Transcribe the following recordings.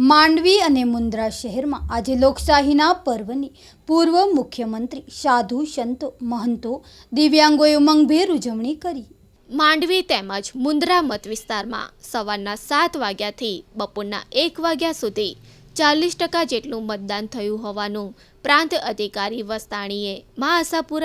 માંડવી અને મુન્દ્રા શહેરમાં આજે લોકશાહીના પર્વની પૂર્વ મુખ્યમંત્રી સાધુ સંતો, મહંતો, દિવ્યાંગોએ ઉમંગભેર ઉજવણી કરી. માંડવી તેમજ મુન્દ્રા મત વિસ્તારમાં સવારના સાત વાગ્યાથી બપોરના એક વાગ્યા સુધી ચાલીસ ટકા જેટલું મતદાન થયું હોવાનું પ્રાંત અધિકારી વસ્તાણીએ મા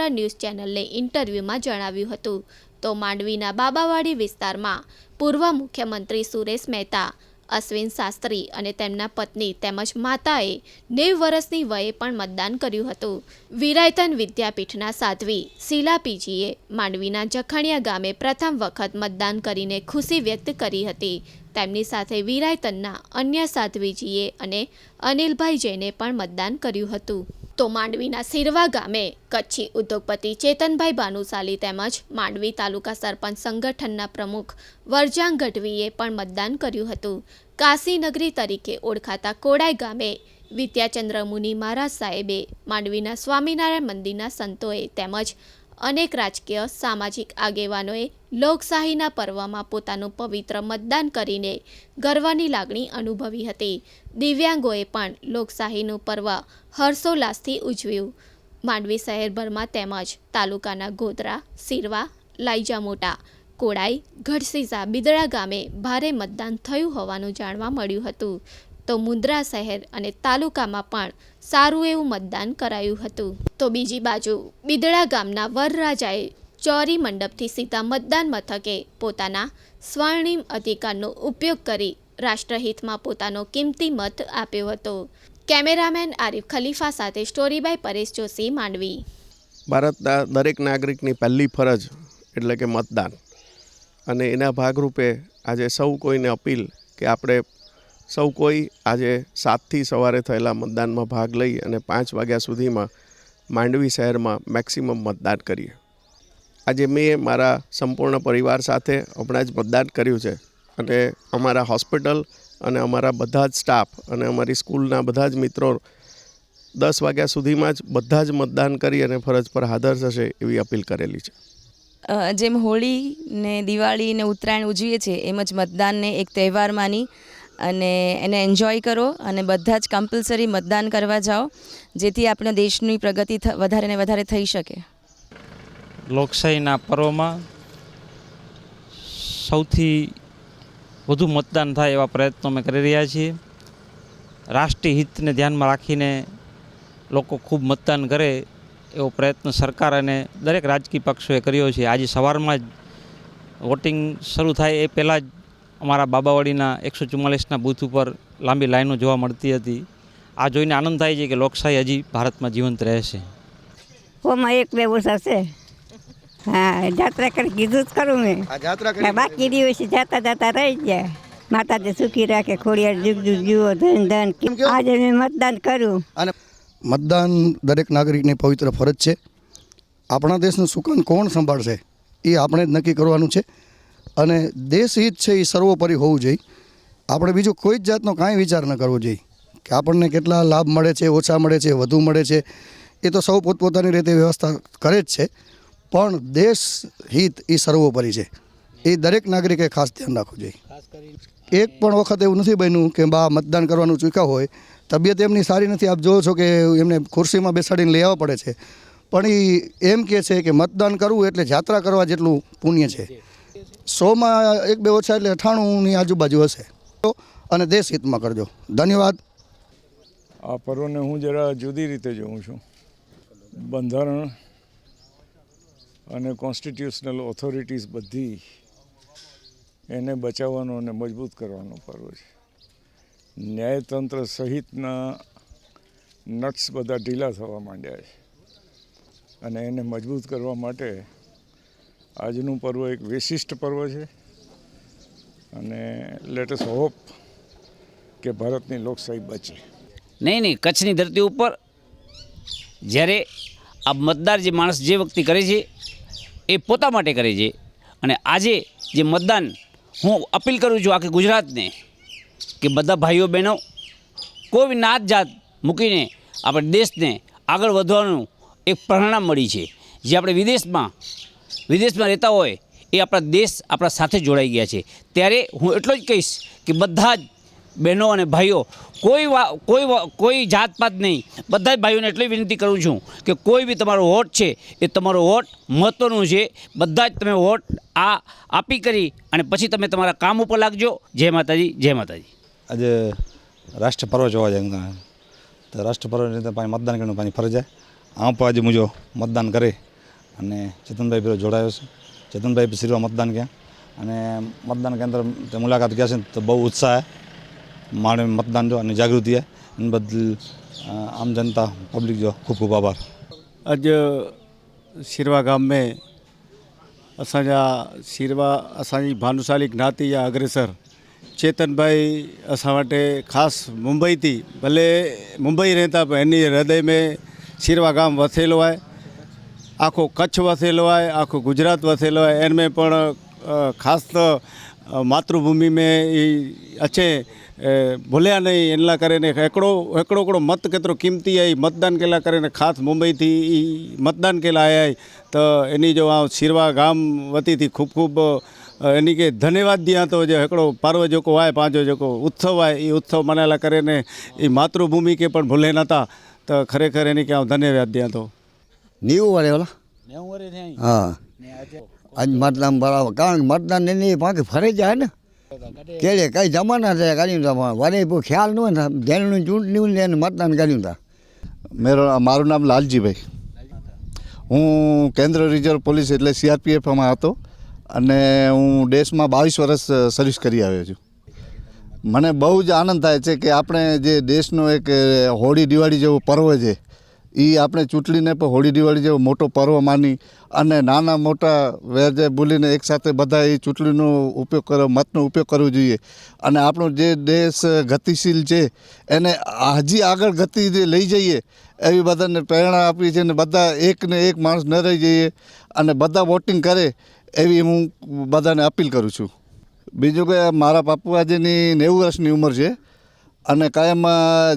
ન્યૂઝ ચેનલને ઇન્ટરવ્યૂમાં જણાવ્યું હતું. તો માંડવીના બાબાવાડી વિસ્તારમાં પૂર્વ મુખ્યમંત્રી સુરેશ મહેતા અશ્વિન શાસ્ત્રી અને તેમના પત્ની તેમજ માતાએ નેવ વર્ષની વયે પણ મતદાન કર્યું હતું. વિરાયતન વિદ્યાપીઠના સાધ્વી શીલા પીજીએ માંડવીના જખણિયા ગામે પ્રથમ વખત મતદાન કરીને ખુશી વ્યક્ત કરી હતી. તેમની સાથે વિરાયતનના અન્ય સાધ્વીજીએ અને અનિલભાઈ જૈને પણ મતદાન કર્યું હતું. તો માંડવીના સિરવા ગામે કચ્છી ઉદ્યોગપતિ ચેતનભાઈ ભાનુશાલી તેમજ માંડવી તાલુકા સરપંચ સંગઠનના પ્રમુખ વરજાંગ ગઢવીએ પણ મતદાન કર્યું હતું. કાશીનગરી તરીકે ઓળખાતા કોડાઈ ગામે વિદ્યાચંદ્ર મુનિ મહારાજ સાહેબે માંડવીના સ્વામિનારાયણ મંદિરના સંતોએ તેમજ અનેક રાજકીય, સામાજિક આગેવાનોએ લોકશાહીના પર્વમાં પોતાનું પવિત્ર મતદાન કરીને ગર્વની લાગણી અનુભવી હતી. દિવ્યાંગોએ પણ લોકશાહીનું પર્વ હર્ષોલ્લાસથી ઉજવ્યું. માંડવી શહેરભરમાં તેમજ તાલુકાના ગોધરા સિરવા લાઈજા મોટા કોડાઈ ગઢસીસા બિદડા ગામે ભારે મતદાન થયું હોવાનું જાણવા મળ્યું હતું. તો મુન્દ્રા શહેર અને તાલુકામાં પણ સારું એવું મતદાન કરાયું હતું. તો બીજી બાજુ બિદડા ગામના વરરાજાએ ચોરી મંડપથી સીધા મતદાન મથકે પોતાના સ્વર્ણિમ અધિકારનો ઉપયોગ કરી રાષ્ટ્રહિતમાં પોતાનો કિંમતી મત આપ્યો હતો. કેમેરામેન આરિફ ખલીફા સાથે સ્ટોરીબાય પરેશ જોશી, માંડવી. ભારતના દરેક નાગરિકની પહેલી ફરજ એટલે કે મતદાન. અને એના ભાગરૂપે આજે સૌ કોઈને અપીલ કે આપણે સૌ કોઈ આજે સાતથી સવારે થયેલા મતદાનમાં ભાગ લઈ અને પાંચ વાગ્યા સુધીમાં માંડવી શહેરમાં મેક્સિમમ મતદાન કરીએ. આજે મેં મારા સંપૂર્ણ પરિવાર સાથે હમણાં જ મતદાન કર્યું છે અને અમારા હોસ્પિટલ અને અમારા બધા જ સ્ટાફ અને અમારી સ્કૂલના બધા જ મિત્રો દસ વાગ્યા સુધીમાં જ બધા જ મતદાન કરી અને ફરજ પર હાજર થશે એવી અપીલ કરેલી છે. જેમ હોળી ને દિવાળી ને ઉત્તરાયણ ઉજવીએ છીએ એમ જ મતદાનને એક તહેવાર માની અને એને એન્જોય કરો અને બધા જ કમ્પલસરી મતદાન કરવા જાઓ, જેથી આપણા દેશની પ્રગતિ વધારે ને વધારે થઈ શકે. લોકશાહીના પર્વમાં સૌથી વધુ મતદાન થાય એવા પ્રયત્નો અમે કરી રહ્યા છીએ. રાષ્ટ્રીય હિતને ધ્યાનમાં રાખીને લોકો ખૂબ મતદાન કરે એવો પ્રયત્ન સરકાર અને દરેક રાજકીય પક્ષોએ કર્યો છે. આજે સવારમાં જ વોટિંગ શરૂ થાય એ પહેલાં જ અમારા બાબાવાડીના એકસો ચુમ્માલીસના બૂથ ઉપર લાંબી લાઈનો જોવા મળતી હતી. આ જોઈને આનંદ થાય છે કે લોકશાહી હજી ભારતમાં જીવંત રહેશે. ઓમાં એક બે વર્ષ હશે. હા જાત્રા કરી કીધું જ કરું મેં. આ જાત્રા ને બાકી દિવસે જાતા જાતા રહી ગયા. માતાજી સુખી રાખે ખોડિયાર જુગ જુગ જુઓ ધન ધન. આજે મેં મતદાન કર્યું. અને મતદાન દરેક નાગરિકની પવિત્ર ફરજ છે. આપણા દેશનું સુકાન કોણ સંભાળશે એ આપણે જ નક્કી કરવાનું છે. અને દેશહિત છે એ સર્વોપરી હોવું જોઈએ. આપણે બીજું કોઈ જ જાતનો કાંઈ વિચાર ન કરવો જોઈએ. કે આપણને કેટલા લાભ મળે છે ઓછા મળે છે વધુ મળે છે એ તો સૌ પોતપોતાની રીતે વ્યવસ્થા કરે જ છે. પણ દેશ હિત એ સર્વોપરી છે. એ દરેક નાગરિકે ખાસ ધ્યાન રાખવું જોઈએ. એક પણ વખત એવું નથી બન્યું કે બા મતદાન કરવાનું ચૂક્યા હોય તબિયત એમની સારી નથી આપ જોવો છો કે એમને ખુરશીમાં બેસાડીને લઈ આવવા પડે છે. પણ એ એમ કહે છે કે મતદાન કરવું એટલે જાત્રા કરવા જેટલું પુણ્ય છે. સોમાં એક બે ઓછા એટલે અઠાણુંની આજુબાજુ હશે. અને દેશ હિતમાં કરજો. ધન્યવાદ. આ પર્વને હું જરા જુદી રીતે જોઉં છું. બંધારણ અને કોન્સ્ટિટ્યુશનલ ઓથોરિટીઝ બધી એને બચાવવાનો અને મજબૂત કરવાનો પર્વ છે. ન્યાયતંત્ર સહિતના નટ્સ બધા ઢીલા થવા માંડ્યા છે. અને એને મજબૂત કરવા માટે આજનું પર્વ એક વિશિષ્ટ પર્વ છે. અને લેટસ હોપ કે ભારતની લોકશાહી બચે. નહીં નહીં, કચ્છની ધરતી ઉપર જ્યારે આ મતદાર જે માણસ જે વ્યક્તિ કરે છે, એ પોતા માટે કરે છે. અને આજે જે મતદાન હું અપીલ કરું છું આખી ગુજરાતને કે બધા ભાઈઓ બહેનો કોઈ નાત જાત મૂકીને આપણે દેશને આગળ વધવાનું એક પ્રેરણા મળી છે. જે આપણે વિદેશમાં વિદેશમાં રહેતા હોય એ આપણા દેશ આપણા સાથે જોડાઈ ગયા છે. ત્યારે હું એટલો જ કહીશ કે બધા જ બહેનો અને ભાઈઓ, કોઈ વા, કોઈ કોઈ જાતપાત નહીં. બધા જ ભાઈઓને એટલી વિનંતી કરું છું કે કોઈ બી તમારો વોટ છે એ તમારો વોટ મહત્ત્વનું છે. બધા જ તમે વોટ આ આપી કરી અને પછી તમે તમારા કામ ઉપર લાગજો. જય માતાજી જય માતાજી. આજે રાષ્ટ્ર પર્વ જોવા જાય તો. રાષ્ટ્ર પર્વની રીતે પાછી મતદાન કરવાનું પાણી ફરજ આમ પણ આજે મુજો મતદાન કરે. અને ચેતનભાઈ પેલો જોડાયો છે ચેતનભાઈ સિરવા મતદાન ગયા અને મતદાન કેન્દ્ર તે મુલાકાત ગયા છે તો બહુ ઉત્સાહ છે માણે મતદાન જો અને જાગૃતિ છે એની બદલ અ, આમ જનતા પબ્લિક जो खूब खूब आभार अॼु शिरवा गांव में असांजा शिरवा असांजी भानुशाली ज्ञाति जा अग्रेसर चेतनभाई असां वटि ख़ासि मुंबई थी भले मुंबई रहता पर हिन हृदय में शिरवा गाम वसेलो आहे આખો કચ્છ વસેલવાય, આખું ગુજરાત વસેલવાય. એનમે પણ ખાસ માતૃભૂમિ મેં એ અચ્છે ભૂલ્યા નહીં. એટલા કરીને એકડો એકડો એકડો મત કેતરો કિંમતી આવી મતદાન કેલા કરીને ખાસ મુંબઈથી એ મતદાન કેલા આવ્યા તો એની જો આ શિરવા ગામ વતીથી ખૂબ ખૂબ એની કે ધન્યવાદ દિયા તો જે એકડો પાર્વ જોકો હોય પાંચો જોકો ઉત્સવ હોય એ ઉત્સવ મનાયેલા કરીને એ માતૃભૂમિ કે પણ ભૂલે નહોતા તો ખરેખર એની કે ધન્યવાદ દિયા તો. નેવું વરે ઓલા? હા. આજ મતદાન બરાબર કારણ કે મતદાન એની પાકી ફરે જાય ને. કેળે કઈ જમાના છે કર્યું હતા વરે ખ્યાલ ન હોય જેનું ચૂંટણી એને મતદાન કર્યું હતા મેરો મારું નામ લાલજીભાઈ. હું કેન્દ્ર રિઝર્વ પોલીસ એટલે સીઆરપીએફમાં હતો અને હું દેશમાં બાવીસ વર્ષ સર્વિસ કરી આવ્યો છું. મને બહુ જ આનંદ થાય છે કે આપણે જે દેશનો એક હોળી દિવાળી જેવો પર્વ છે એ આપણે ચૂંટણીને પણ હોળી દિવાળી જેવો મોટો પર્વ માની અને નાના મોટા વેરજે બોલીને એકસાથે બધા એ ચૂંટણીનો ઉપયોગ કરો મતનો ઉપયોગ કરવો જોઈએ. અને આપણો જે દેશ ગતિશીલ છે, એને હજી આગળ ગતિ લઈ જઈએ, એવી બધાને પ્રેરણા આપી છે અને બધા એકને એક માણસ ન રહી જઈએ અને બધા વોટિંગ કરે, એવી હું બધાને અપીલ કરું છું. બીજું કે મારા બાપુઆજીની નેવું વર્ષની ઉંમર છે અને કાયમ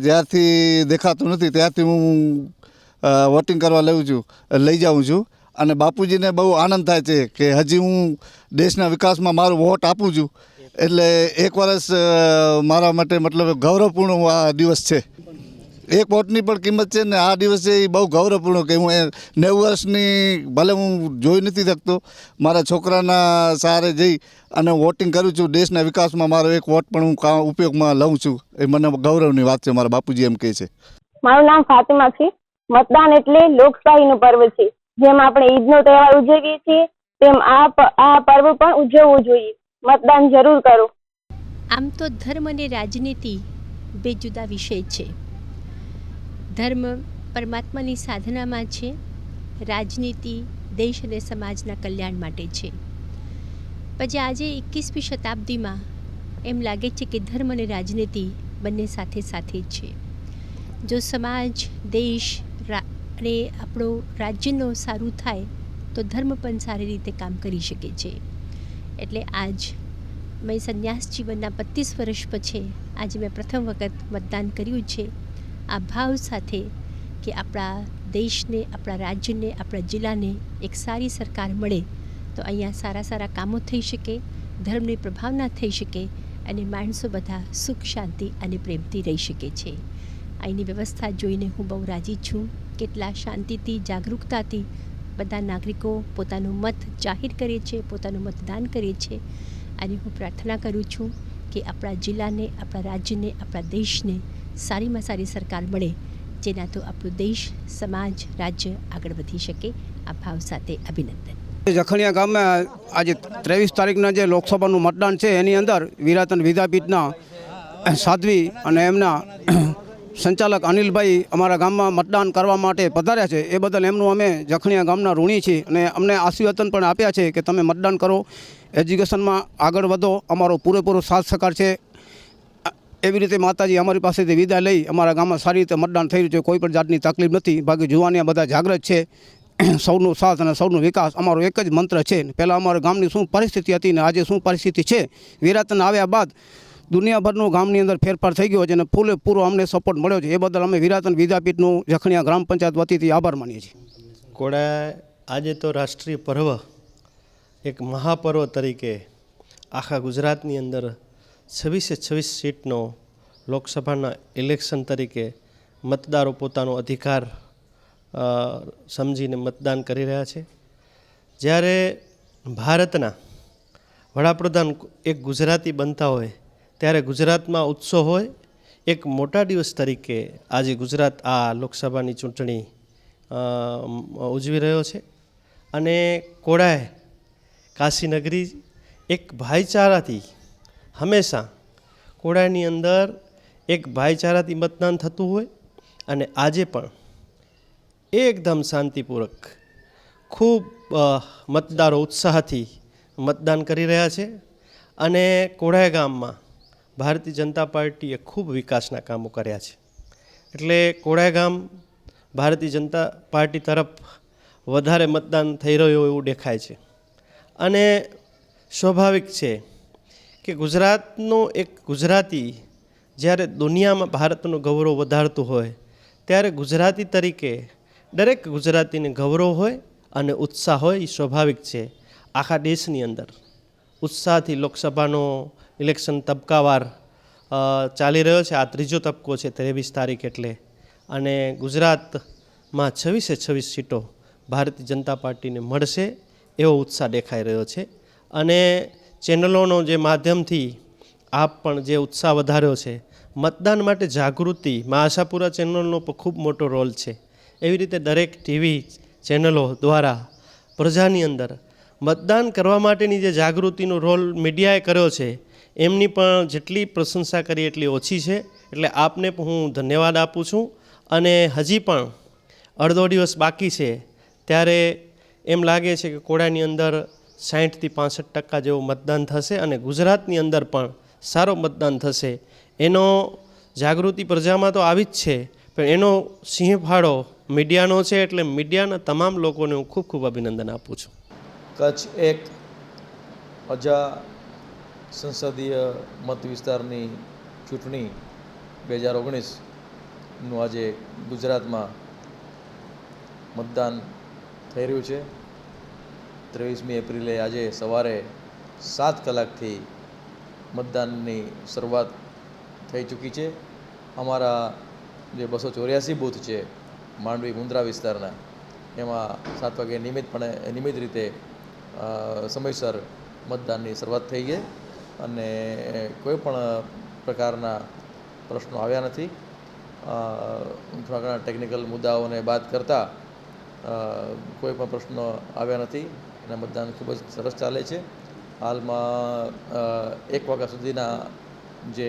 જ્યારથી દેખાતું નથી, ત્યારથી હું વોટિંગ કરવા લઉં છું લઈ જાઉં છું. અને બાપુજીને બહુ આનંદ થાય છે કે હજી હું દેશના વિકાસમાં મારો વોટ આપું છું. એટલે એક વર્ષ મારા માટે મતલબ ગૌરવપૂર્ણ આ દિવસ છે. એક વોટની પણ કિંમત છે ને આ દિવસે એ બહુ ગૌરવપૂર્ણ કે હું નેવું વર્ષની ભલે હું જોઈ નથી શકતો, મારા છોકરાના સહારે જઈ અને વોટિંગ કરું છું, દેશના વિકાસમાં મારો એક વોટ પણ હું ઉપયોગમાં લઉં છું. એ મને ગૌરવની વાત છે, મારા બાપુજી એમ કહે છે. મારું નામ ફાતિમા છે મતદાન એટલે લોકશાહીનું પર્વ છે. જેમ આપણે ઈદનો તહેવાર ઉજવીએ છીએ, તેમ આ આ પર્વ પણ ઉજવવું જોઈએ. મતદાન જરૂર કરો. આમ તો ધર્મ અને રાજનીતિ બે જુદા વિષય છે. ધર્મ પરમાત્માની સાધનામાં છે, રાજનીતિ દેશ અને સમાજના કલ્યાણ માટે છે. પછી આજે એકવીસમી શતાબ્દીમાં એમ લાગે છે કે ધર્મ અને રાજનીતિ બંને સાથે સાથે જ છે. જો સમાજ, દેશ અને આપણો રાજ્યનો સારું થાય, તો ધર્મ પણ સારી રીતે કામ કરી શકે છે. એટલે આજ મેં સંન્યાસ જીવનના બત્રીસ વર્ષ પછી આજે મેં પ્રથમ વખત મતદાન કર્યું છે. આ ભાવ સાથે કે આપણા દેશને, આપણા રાજ્યને, આપણા જિલ્લાને એક સારી સરકાર મળે, તો અહીંયા સારા સારા કામો થઈ શકે, ધર્મની પ્રભાવના થઈ શકે અને માણસો બધા સુખ, શાંતિ અને પ્રેમથી રહી શકે છે. અહીંની વ્યવસ્થા જોઈને હું બહુ રાજી છું. કેટલા શાંતિથી જાગૃતતાથી બધા નાગરિકો પોતાનો મત જાહેર કરે છે, પોતાનું મતદાન કરે છે. અને હું પ્રાર્થના કરું છું કે આપણા જિલ્લાને, આપણા રાજ્યને, આપણા દેશને સારીમાં સારી સરકાર મળે જેનાથી આપણો દેશ, સમાજ, રાજ્ય આગળ વધી શકે. આ ભાવ સાથે અભિનંદન. જખણિયા ગામમાં આજે ત્રેવીસ તારીખના જે લોકસભાનું મતદાન છે, એની અંદર વિરાતન વિદ્યાપીઠના સાધ્વી અને એમના સંચાલક અનિલભાઈ અમારા ગામમાં મતદાન કરવા માટે પધાર્યા છે. એ બદલ એમનું અમે જખણિયા ગામના ઋણી છીએ અને અમને આશીર્વચન પણ આપ્યા છે કે તમે મતદાન કરો. એજ્યુકેશનમાં આગળ વધો. અમારો પૂરેપૂરો સાથ સહકાર છે. એવી રીતે માતાજી અમારી પાસેથી વિદાય લઈ અમારા ગામમાં સારી રીતે મતદાન થઈ રહ્યું છે. કોઈ પણ જાતની તકલીફ નથી. બાકી જુવાનિયા બધા જાગૃત છે. સૌનો સાથ અને સૌનો વિકાસ અમારો એક જ મંત્ર છે. પહેલાં અમારા ગામની શું પરિસ્થિતિ હતી ને આજે શું પરિસ્થિતિ છે? વિરાતન આવ્યા બાદ દુનિયાભરનું ગામની અંદર ફેરફાર થઈ ગયો છે અને ફૂલે પૂરો અમને સપોર્ટ મળ્યો છે. એ બદલ અમે વિરાતન વિદ્યાપીઠનું જખણિયા ગ્રામ પંચાયત વતીથી આભાર માનીએ છીએ. કોડા આજે તો રાષ્ટ્રીય પર્વ, એક મહાપર્વ તરીકે આખા ગુજરાતની અંદર છવ્વીસે છવ્વીસ સીટનો લોકસભાના ઇલેક્શન તરીકે મતદારો પોતાનો અધિકાર સમજીને મતદાન કરી રહ્યા છે. જ્યારે ભારતના વડાપ્રધાન એક ગુજરાતી બનતા હોય ત્યારે ગુજરાતમાં ઉત્સવ હોય. એક મોટા દિવસ તરીકે આજે ગુજરાત આ લોકસભાની ચૂંટણી ઉજવી રહ્યો છે. અને કોડાએ કાશીનગરી એક ભાઈચારાથી હંમેશા કોડાની અંદર એક ભાઈચારાથી મતદાન થતું હોય. અને આજે પણ એકદમ શાંતિપૂર્વક ખૂબ મતદારો ઉત્સાહથી મતદાન કરી રહ્યા છે. અને કોડાય ગામમાં ભારતીય જનતા પાર્ટીએ ખૂબ વિકાસના કામો કર્યા છે. એટલે કોડાય ગામ ભારતીય જનતા પાર્ટી તરફ વધારે મતદાન થઈ રહ્યું એવું દેખાય છે. અને સ્વાભાવિક છે કે ગુજરાતનો એક ગુજરાતી જ્યારે દુનિયામાં ભારતનું ગૌરવ વધારતું હોય, ત્યારે ગુજરાતી તરીકે દરેક ગુજરાતીને ગૌરવ હોય અને ઉત્સાહ હોય એ સ્વાભાવિક છે આખા દેશની અંદર. ઉત્સાહથી લોકસભાનો ઇલેક્શન તબક્કાવાર ચાલી રહ્યો છે. આ ત્રીજો તબક્કો છે ત્રેવીસ તારીખ એટલે. અને ગુજરાતમાં છવ્વીસે છવ્વીસ સીટો ભારતીય જનતા પાર્ટીને મળશે એવો ઉત્સાહ દેખાઈ રહ્યો છે. અને ચેનલોનો જે માધ્યમથી આપ પણ જે ઉત્સાહ વધાર્યો છે, મતદાન માટે જાગૃતિ મા આશાપુરા ચેનલનો ખૂબ મોટો રોલ છે. એવી રીતે દરેક ટીવી ચેનલો દ્વારા પ્રજાની અંદર મતદાન કરવા માટેની જે જાગૃતિનો રોલ મીડિયાએ કર્યો છે એમની પણ જેટલી પ્રશંસા કરી એટલી ઓછી છે. એટલે આપને પણ હું ધન્યવાદ આપું છું. અને હજી પણ અડધો દિવસ બાકી છે, ત્યારે એમ લાગે છે કે કોડાની અંદર સાહીઠથી પાસઠ ટકા જેવું મતદાન થશે અને ગુજરાતની અંદર પણ સારો મતદાન થશે. એનો જાગૃતિ પ્રજામાં તો આવી જ છે, પણ એનો સિંહ ફાળો મીડિયાનો છે, એટલે મીડિયાના તમામ લોકોને હું ખૂબ ખૂબ અભિનંદન આપું છું. કચ્છ એક અજા સંસદીય મત વિસ્તારની ચૂંટણી બે હજાર ઓગણીસનું આજે ગુજરાતમાં મતદાન થઈ રહ્યું છે. ત્રેવીસમી એપ્રિલે આજે સવારે સાત કલાકથી મતદાનની શરૂઆત થઈ ચૂકી છે. અમારા જે બસો ચોર્યાસી બૂથ છે માંડવી મુન્દ્રા વિસ્તારના, એમાં સાત વાગે નિયમિતપણે, નિયમિત રીતે સમયસર મતદાનની શરૂઆત થઈ ગઈ અને કોઈ પણ પ્રકારના પ્રશ્નો આવ્યા નથી. થોડા ઘણા ટેકનિકલ મુદ્દાઓને બાદ કરતાં કોઈ પણ પ્રશ્નો આવ્યા નથી. અને મતદાન ખૂબ જ સરસ ચાલે છે. હાલમાં એક વાગ્યા સુધીના જે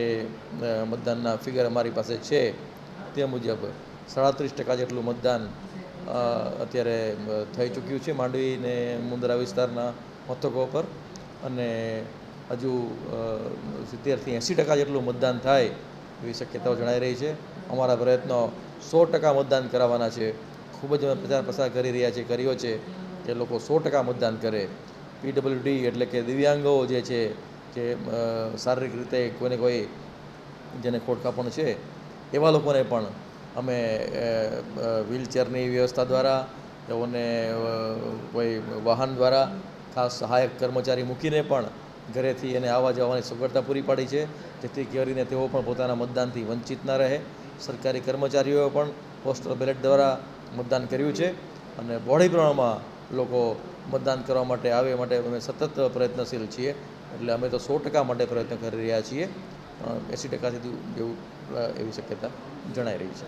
મતદાનના ફિગર અમારી પાસે છે, તે મુજબ સાડત્રીસ ટકા જેટલું મતદાન અત્યારે થઈ ચૂક્યું છે માંડવી ને મુંદ્રા વિસ્તારના મથકો પર. અને હજુ સિત્તેરથી એંસી ટકા જેટલું મતદાન થાય એવી શક્યતાઓ જણાઈ રહી છે. અમારા પ્રયત્નો સો ટકા મતદાન કરાવવાના છે. ખૂબ જ અમે પ્રચાર પ્રસાર કરી રહ્યા છે કર્યો છે કે લોકો સો ટકા મતદાન કરે. પીડબ્લ્યુડી એટલે કે દિવ્યાંગો જે છે જે શારીરિક રીતે કોઈને કોઈ જેને ખોડખાપણ છે, એવા લોકોને પણ અમે વ્હીલચેરની વ્યવસ્થા દ્વારા, તેઓને કોઈ વાહન દ્વારા ખાસ સહાયક કર્મચારી મૂકીને પણ ઘરેથી એને આવવા જવાની સગવડતા પૂરી પાડી છે. જેથી કરીને તેઓ પણ પોતાના મતદાનથી વંચિત ના રહે. સરકારી કર્મચારીઓએ પણ પોસ્ટલ બેલેટ દ્વારા મતદાન કર્યું છે અને બહોળી પ્રમાણમાં લોકો મતદાન કરવા માટે આવે માટે અમે સતત પ્રયત્નશીલ છીએ. એટલે અમે તો સો ટકા માટે પ્રયત્ન કરી રહ્યા છીએ. એંસી ટકાથી અ, એવી શક્યતા જણાઈ રહી છે.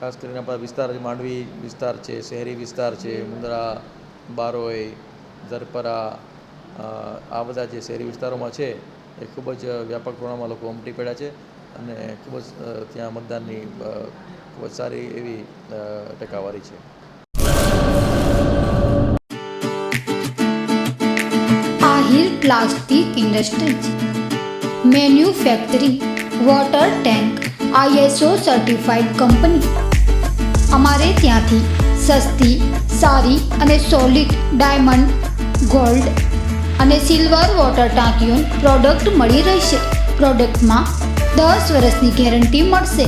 ખાસ કરીને આપણા વિસ્તાર માંડવી વિસ્તાર છે શહેરી વિસ્તાર છે મુંદ્રા બારોઈ ઝરપરા અ, આ બધા જે શહેરી વિસ્તારોમાં છે, એ ખૂબ જ વ્યાપક પ્રમાણમાં લોકો ઉમટી પડ્યા છે અને ખૂબ જ ત્યાં મતદાનની ખૂબ જ સારી એવી ટકાવારી છે. Ahir plastic industries manufacturing water tank ISO certified company. અમારે ત્યાંથી સસ્તી, સારી અને સોલિડ ડાયમંડ ગોલ્ડ અને સિલ્વર વોટર ટાંકીઓની પ્રોડક્ટ મળી રહેશે. પ્રોડક્ટમાં દસ વર્ષની ગેરંટી મળશે.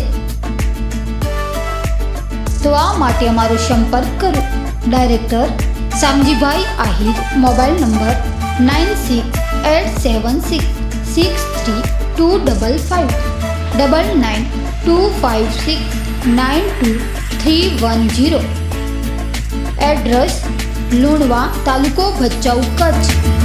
તો આ માટે અમારો સંપર્ક કરો. Director Shamjibhai Ahir, mobile number nine six eight seven six six three two double five. Double nine two five six nine two three one zero address Lunva તાલુકો ભચાઉ કચ્છ.